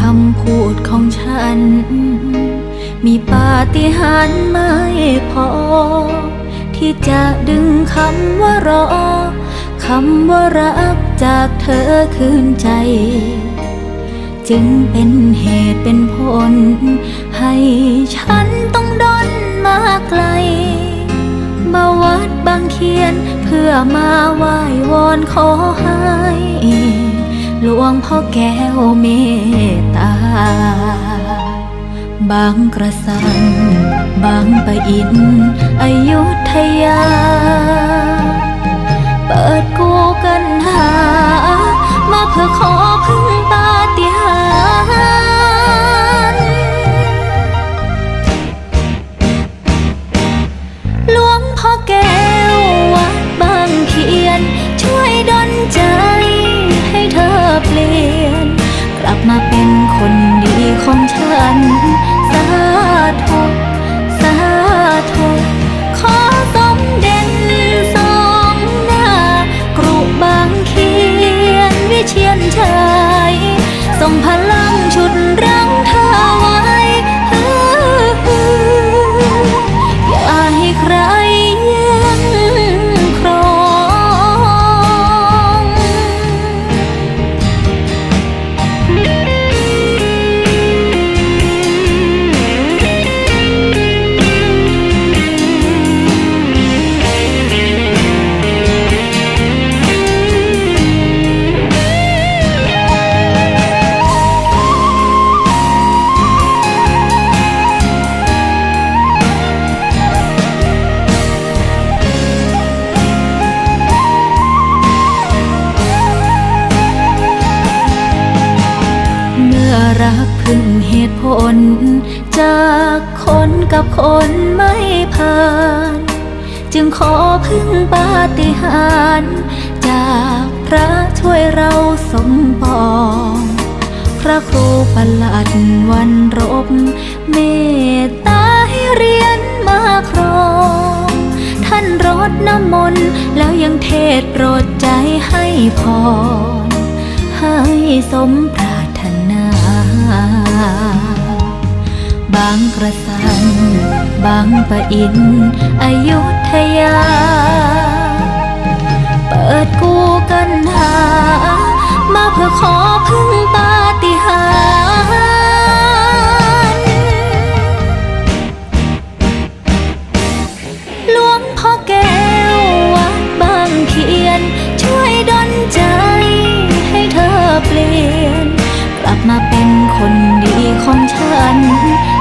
คำพูดของฉัน มีปาฏิหาริย์ไม่พอ ที่จะดึงคำว่ารอคำว่ารักจากเธอคืนใจ จึงเป็นเหตุเป็นผล ให้ฉันต้องดนมาไกล มาวัดบางเขียนเพื่อมาไหว้วอนขอให้ หลวงพ่อแก้วเมตตา บางกระสัน บางปะอิน อยุธยา เปิดกูกันหา มาเพื่อขอพ ของฉันสา รักพึ่งเหตุผล จากคนกับคนไม่ผ่าน จึงขอพึ่งปาฏิหาริย์จากพระช่วยเราสมปอง พระครูประหลัดวันรบ เมตตาให้เรียนมาครอง ท่านรดน้ำมนต์แล้วยังเทศโปรดใจให้พรให้สมปรารถนา บางกระสัน บางปะอิน อยุธยา เปิดกูกันหา มาเพื่อขอพึ่งปาฏิหาริย์หลวงพ่อแก้ววัดบางเขียน ช่วยดลใจให้เธอเปลี่ยน กลับมาเป คนดีของฉัน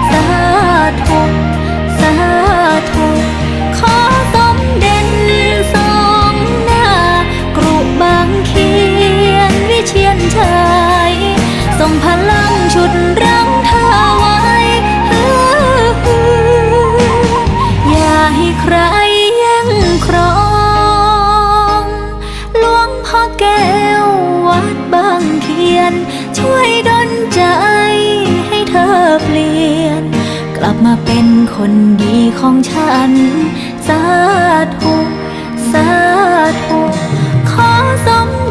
สาธุ สาธุ ขอ เป็นคนดีของฉัน สาธุ สาธุ ขอสม